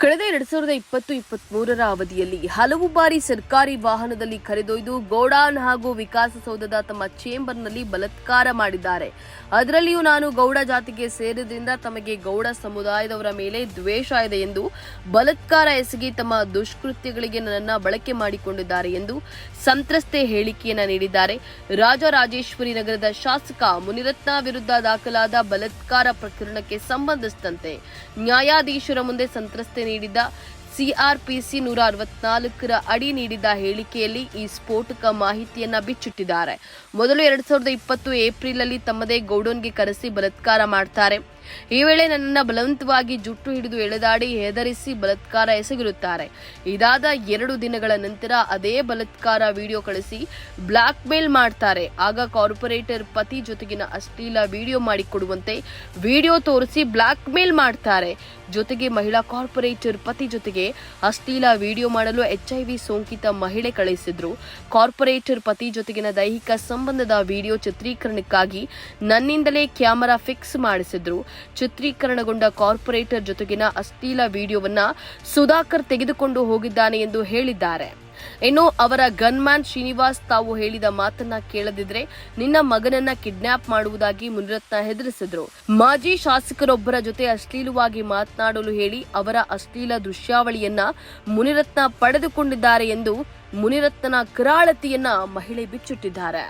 ಕಳೆದ ಎರಡ್ ಸಾವಿರದ ಇಪ್ಪತ್ತು ಇಪ್ಪತ್ತ್ ಮೂರರ ಅವಧಿಯಲ್ಲಿ ಹಲವು ಬಾರಿ ಸರ್ಕಾರಿ ವಾಹನದಲ್ಲಿ ಕರೆದೊಯ್ದು ಗೌಡಾನ್ ಹಾಗೂ ವಿಕಾಸಸೌಧದ ತಮ್ಮ ಚೇಂಬರ್ನಲ್ಲಿ ಬಲತ್ಕಾರ ಮಾಡಿದ್ದಾರೆ. ಅದರಲ್ಲಿಯೂ ನಾನು ಗೌಡ ಜಾತಿಗೆ ಸೇರಿದ್ರಿಂದ ತಮಗೆ ಗೌಡ ಸಮುದಾಯದವರ ಮೇಲೆ ದ್ವೇಷ ಇದೆ ಎಂದು, ಬಲತ್ಕಾರ ಎಸಗಿ ತಮ್ಮ ದುಷ್ಕೃತ್ಯಗಳಿಗೆ ನನ್ನನ್ನು ಬಳಕೆ ಮಾಡಿಕೊಂಡಿದ್ದಾರೆ ಎಂದು ಸಂತ್ರಸ್ತೆ ಹೇಳಿಕೆಯನ್ನ ನೀಡಿದ್ದಾರೆ. ರಾಜರಾಜೇಶ್ವರಿ ನಗರದ ಶಾಸಕ ಮುನಿರತ್ನ ವಿರುದ್ಧ ದಾಖಲಾದ ಬಲತ್ಕಾರ ಪ್ರಕರಣಕ್ಕೆ ಸಂಬಂಧಿಸಿದಂತೆ ನ್ಯಾಯಾಧೀಶರ ಮುಂದೆ ಸಂತ್ರಸ್ತೆ ನೀಡಿದ್ದ ಸಿಆರ್ಪಿಸಿ ನೂರ ಅರವತ್ನಾಲ್ಕರ ಅಡಿ ನೀಡಿದ ಹೇಳಿಕೆಯಲ್ಲಿ ಈ ಸ್ಫೋಟಕ ಮಾಹಿತಿಯನ್ನ ಬಿಚ್ಚಿಟ್ಟಿದ್ದಾರೆ. ಮೊದಲು ಎರಡ್ ಸಾವಿರದ ಇಪ್ಪತ್ತು ಏಪ್ರಿಲ್ ಅಲ್ಲಿ ತಮ್ಮದೇ ಗೌಡನ್ಗೆ ಕರೆಸಿ ಬಲತ್ಕಾರ ಮಾಡ್ತಾರೆ. ಈ ವೇಳೆ ನನ್ನನ್ನು ಬಲವಂತವಾಗಿ ಜುಟ್ಟು ಹಿಡಿದು ಎಳೆದಾಡಿ ಹೆದರಿಸಿ ಬಲತ್ಕಾರ ಎಸಗಿರುತ್ತಾರೆ. ಇದಾದ ಎರಡು ದಿನಗಳ ನಂತರ ಅದೇ ಬಲತ್ಕಾರ ವಿಡಿಯೋ ಕಳಿಸಿ ಬ್ಲಾಕ್ ಮೇಲ್ ಮಾಡ್ತಾರೆ. ಆಗ ಕಾರ್ಪೊರೇಟರ್ ಪತಿ ಜೊತೆಗಿನ ಅಶ್ಲೀಲ ವಿಡಿಯೋ ಮಾಡಿಕೊಡುವಂತೆ ವಿಡಿಯೋ ತೋರಿಸಿ ಬ್ಲಾಕ್ ಮೇಲ್ ಮಾಡ್ತಾರೆ. ಜೊತೆಗೆ ಮಹಿಳಾ ಕಾರ್ಪೊರೇಟರ್ ಪತಿ ಜೊತೆಗೆ ಅಶ್ಲೀಲ ವಿಡಿಯೋ ಮಾಡಲು ಎಚ್ ಐ ವಿ ಸೋಂಕಿತ ಮಹಿಳೆ ಕಳಿಸಿದ್ರು ಕಾರ್ಪೊರೇಟರ್ ಪತಿ ಜೊತೆಗಿನ ದೈಹಿಕ ಸಂಬಂಧದ ವಿಡಿಯೋ ಚಿತ್ರೀಕರಣಕ್ಕಾಗಿ ನನ್ನಿಂದಲೇ ಕ್ಯಾಮರಾ ಫಿಕ್ಸ್ ಮಾಡಿಸಿದ್ರು. ಚಿತ್ರೀಕರಣಗೊಂಡ ಕಾರ್ಪೊರೇಟರ್ ಜೊತೆಗಿನ ಅಶ್ಲೀಲ ವಿಡಿಯೋವನ್ನ ಸುಧಾಕರ್ ತೆಗೆದುಕೊಂಡು ಹೋಗಿದ್ದಾನೆ ಎಂದು ಹೇಳಿದ್ದಾರೆ. ಇನ್ನು ಅವರ ಗನ್ಮ್ಯಾನ್ ಶ್ರೀನಿವಾಸ್ ತಾವು ಹೇಳಿದ ಮಾತನ್ನ ಕೇಳದಿದ್ರೆ ನಿನ್ನ ಮಗನನ್ನ ಕಿಡ್ನಾಪ್ ಮಾಡುವುದಾಗಿ ಮುನಿರತ್ನ ಹೆದರಿಸಿದ್ರು. ಮಾಜಿ ಶಾಸಕರೊಬ್ಬರ ಜೊತೆ ಅಶ್ಲೀಲವಾಗಿ ಮಾತನಾಡಲು ಹೇಳಿ ಅವರ ಅಶ್ಲೀಲ ದೃಶ್ಯಾವಳಿಯನ್ನ ಮುನಿರತ್ನ ಪಡೆದುಕೊಂಡಿದ್ದಾರೆ ಎಂದು ಮುನಿರತ್ನನ ಕರಾಳತಿಯನ್ನ ಮಹಿಳೆ ಬಿಚ್ಚಿಟ್ಟಿದ್ದಾರೆ.